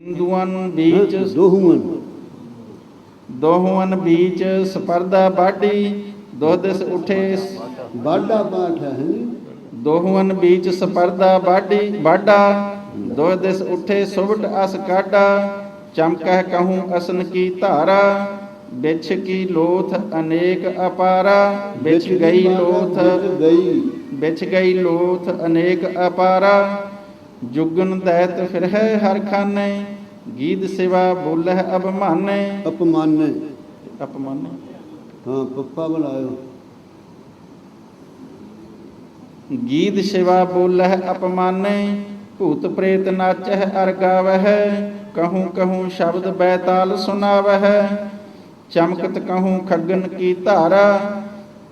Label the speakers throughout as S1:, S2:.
S1: ਹਿੰਦੂਆਂ ਵਿੱਚ
S2: ਦੋਹੂਨ
S1: ਦੋਹਾਂ ਵਿੱਚ ਸਪਰਦਾ ਬਾਡੀ ਦੋ ਦਿਸ ਉਠੇ।
S2: ਬਾਡਾ ਪਾਠ ਹੈ ਹੈਂ?
S1: ਦੋਹਾਂ ਵਿੱਚ ਸਪਰਦਾ ਬਾਡੀ ਬਾਡਾ ਦੋ ਦਿਸ ਉਠੇ ਸੁਭਟ ਅਸ ਕਾਡਾ ਚਮਕਹਿ ਕਹੂੰ ਅਸਨ ਕੀ ਧਾਰਾ ਵਿਛ ਕੀ ਲੋਥ ਅਨੇਕ ਅਪਾਰਾ। ਵਿਛ ਗਈ ਲੋਥ
S2: ਗਈ।
S1: ਵਿਛ ਗਈ ਲੋਥ ਅਨੇਕ ਅਪਾਰਾ। ਜੁਗਨ ਦੈਤ ਫਿਰ ਹੈ ਹਰ ਖਾਨੇ ਗੀਤ ਸਿਵਾ ਬੋਲਹਿ ਅਭਮਾਨੇ
S2: ਅਪਮਾਨੇ।
S1: ਅਪਮਾਨੇ।
S2: ਹਾਂ ਪੱਪਾ ਬੁਲਾਇਓ।
S1: ਗੀਤ ਸਿਵਾ ਬੋਲਹਿ ਅਪਮਾਨੇ ਭੂਤ ਪ੍ਰੇਤ ਨਾਚਹਿ ਅਰ ਗਾਵਹਿ ਕਹੂੰ ਕਹੂੰ ਸ਼ਬਦ ਬੈਤਾਲ ਸੁਨਾਵਹਿ ਚਮਕਤ ਕਹੂੰ ਖੱਗਨ ਕੀ ਧਾਰਾ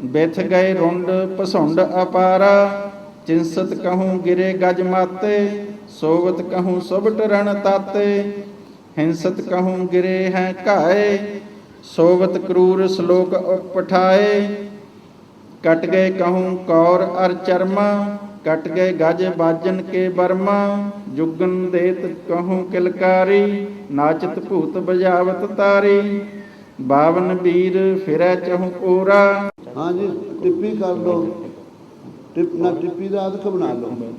S1: ਬਿਥ ਗਏ ਰੁੰਡ ਪਸੁੰਡ ਅਪਾਰਾ। ਚਿੰਸਤ ਕਹੂੰ ਗਿਰੇ ਗਜ ਮਾਤੇ, ਸੋਵਤ ਕਹੂੰ ਸੁਭਟ ਰਣ ਤਾਤੇ। ਹਿੰਸਤ ਕਹੂੰ ਗਿਰੇ ਹੈ ਘਾਏ, ਸੋਵਤ ਕਰੂਰ ਸ਼ਲੋਕ ਪਠਾਏ। ਕਟ ਗਏ ਕਹੂੰ ਕੌਰ ਅਰ ਚਰਮਾ, ਕਟ ਗਏ ਗਜ ਬਾਜਨ ਕੇ ਬਰਮਾ। ਜੁਗਨ ਦੇਤ ਕਹੂੰ ਕਿਲਕਾਰੀ, ਨਾਚਤ ਭੂਤ ਬਜਾਵਤ ਤਾਰੀ। ਬਾਵਨ ਵੀਰ ਫਿਰੈ ਚਹੂ ਪੂਰਾ।
S2: ਹਾਂ ਟਿੱਪੀ ਕਰ ਲਓ। ਟਿਪ ਨਾ ਟਿੱਪੀ ਦਾ ਅਧਿਕ ਬਣਾ ਲਓ।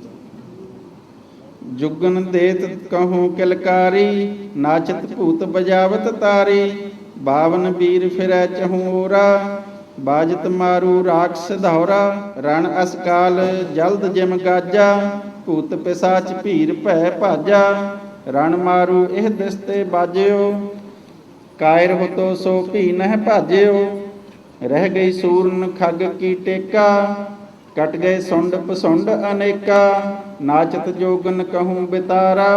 S1: ਜੁਗਨ ਦੇਤ ਕਹੂੰ ਕਿਲਕਾਰੀ, ਨਾਚਤ ਭੂਤ ਬਜਾਵਤ ਤਾਰੀ, ਬਾਵਨ ਵੀਰ ਫਿਰੈ ਚਹੂਰਾ ਬਾਜਤ ਮਾਰੂ ਰਾਖਸ ਧੌਰਾ, ਰਣ ਅਸਕਾਲ ਜਲਦ ਜਿਮ ਗਾਜਾ, ਭੂਤ ਪਿਸਾਚ ਭੀਰ ਭੈ ਭਾਜਾ, ਰਣ ਮਾਰੂ ਇਹ ਦਿਸਤੇ ਬਾਜਿਓ, ਕਾਇਰ ਹੋਤੋ ਸੋ ਭੀ ਨਹਿ ਭਾਜਿਓ, ਰਹਿ ਗਈ ਸੂਰਨ ਖੱਗ ਕੀ ਟੇਕਾ ਕਟ ਗਏ ਸੁੰਡ ਪਸੁੰਡ ਅਨੇਕਾ ਨਾਚਤ ਜੋਗਨ ਕਹੂੰ ਬਿਤਾਰਾ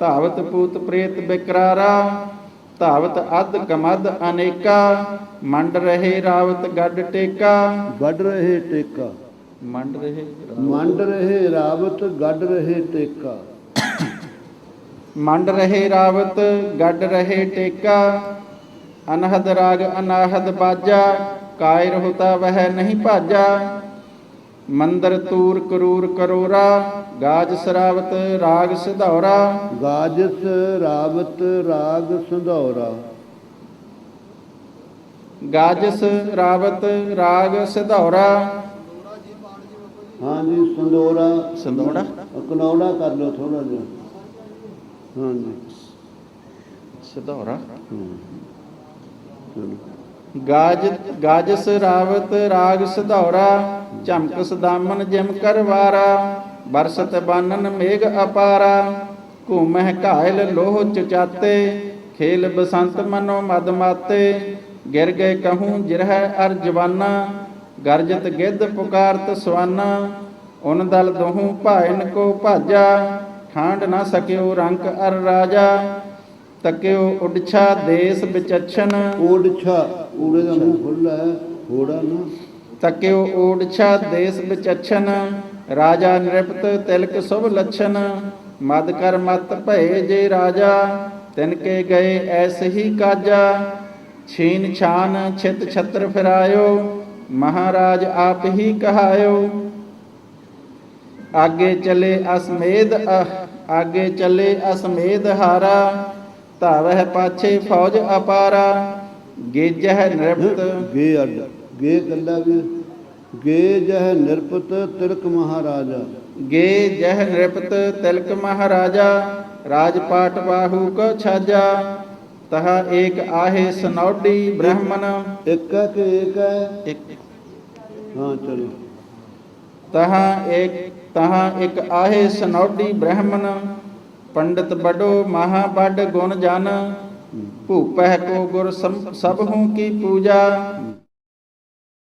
S1: ਧਾਵਤ ਪੂਤ ਪ੍ਰੇਤ ਬਿਕਰਾਰਾ ਧਾਵਤ ਅਦ ਕਮਦ ਅਨੇਕਾ ਮੰਡ ਰਹੇ ਰਾਵਤ ਗੱਡ ਟੇਕਾ।
S2: ਵੱਡ ਰਹੇ ਟੇਕਾ।
S1: ਮੰਡ ਰਹੇ
S2: ਮੰਡ ਰਹੇ ਰਾਵਤ ਗੱਡ ਰਹੇ ਟੇਕਾ।
S1: ਮੰਡ ਰਹੇ ਰਾਵਤ ਗੱਡ ਰਹੇ ਟੇਕਾ। ਅਨਹਦ ਰਾਗ ਅਨਾਹਦ ਬਾਜਾ ਕਾਇਰ ਹੋਤਾ ਵਹਿ ਨਹੀਂ ਭਾਜਾ। ਮੰਦਰ ਤੂਰ ਕਰੂਰ ਕਰੋਰਾ ਗਾਜ ਸਰਾਵਤ ਰਾਗ ਸਿਧੌਰਾ।
S2: ਗਾਜਸ ਰਾਵਤ ਰਾਗ ਸੰਧੌਰਾ।
S1: ਗਾਜਸ ਰਾਵਤ ਰਾਗ ਸਿਧੌਰਾ।
S2: ਹਾਂ ਜੀ ਸੰਧੋਰਾ।
S1: ਸੰਧੋੜਾ?
S2: ਕਨੌੜਾ ਕਰ ਲਓ ਥੋੜਾ ਜਿਹਾ। ਹਾਂ ਜੀ
S1: ਸਿਧੌਰਾ?
S2: ਹੂੰ। ਚਲੋ।
S1: ਗਾਜ, ਗਾਜਸ ਰਾਵਤ, ਰਾਗ ਸਿਧੌਰਾ, ਝਮਕਸ ਦਾਮਨ ਜਿਮ ਕਰਵਾਰਾ ਬਰਸਤ ਬਾਨਨ ਮੇਘ ਅਪਾਰਾ, ਘੂਮਹਿ ਘਾਇਲ ਲੋਹ ਚਚਾਤੇ, ਖੇਲ ਬਸੰਤ ਮਨੋ ਮਦ ਮਾਤੇ, ਗਿਰ ਗਏ ਕਹੂੰ ਜਿਰਹਿ ਅਰ ਜਵਾਨਾ, ਗਰਜਤ ਗਿੱਧ ਪੁਕਾਰਤ ਸਵਾਨਾ, ਉਨ ਦਲ ਦੋਹੂ ਭਾਇਨ ਕੋ ਭਾਜਾ ਠਾਂਡ ਨਾ ਸਕਿਓ ਰੰਕ ਅਰ ਰਾਜਾ ਤਕਿਓ ਉਡਛਾ ਦੇਸ ਵਿਚਛਨ
S2: ਓੜਛਾ ਊੜੇ ਦਾ ਮੂੰਹ ਖੁੱਲਾ ਹੈ ਹੋੜਾ ਨਾ।
S1: ਤਕਿਓ ਓਡਛਾ ਦੇਸ ਵਿਚਛਨ ਰਾਜਾ ਨਿਰਪਤ ਤਿਲਕ ਸੁਭ ਲਛਨ ਮਦ ਕਰ ਮਤ ਭਏ ਜੇ ਰਾਜਾ ਤਿਨ ਕੇ ਗਏ ਐਸ ਹੀ ਕਾਜਾ। ਛੀਨ ਛਾਨ ਛਿਤ ਛਤਰ ਫਿਰਾਇਓ ਮਹਾਰਾਜ ਆਪ ਹੀ ਕਹਾਇਓ। ਆਗੇ ਚਲੇ ਅਸਮੇਧ ਅਹ- ਆਗੇ ਚਲੇ ਅਸਮੇਧ ਹਾਰਾ। ਧਾਵਹਿ ਪਾਛੇ ਫੌਜ ਅਪਾਰਾ ਗੇਜਹਿ ਨਿਰਪਤ।
S2: ਗੇ ਅੱਡ ਗੇ ਕੱਲਾ ਵੀ ਗੇ ਜਹ ਨਿਰਪਤ ਤਿਲਕ ਮਹਾਰਾਜਾ।
S1: ਗੇ ਜਹ ਨਿਰਪਤ ਤਿਲਕ ਮਹਾਰਾਜਾ ਰਾਜਪਾਟ ਬਾਹੂ ਕੋ ਛਾਜਾ। ਤਹਾ ਏਕ ਆਹੇ ਸਨੌਡੀ ਬ੍ਰਾਹਮਣ।
S2: ਇੱਕ ਕਿ ਏਕ ਹੈ?
S1: ਇੱਕ।
S2: ਹਾਂ ਚਲੋ।
S1: ਤਹਾ ਏਕ ਤਹਾ ਇੱਕ ਆਹੇ ਸਨੌਡੀ ਬ੍ਰਾਹਮਣ। ਪੰਡਤ ਬੜੋ ਮਹਾ ਬੜ ਗੁਣ ਜਨ ਭੂਪਹਿ ਕੋ ਗੁਰ ਸਮ- ਸਭ ਹੂੰ ਕੀ ਪੂਜਾ।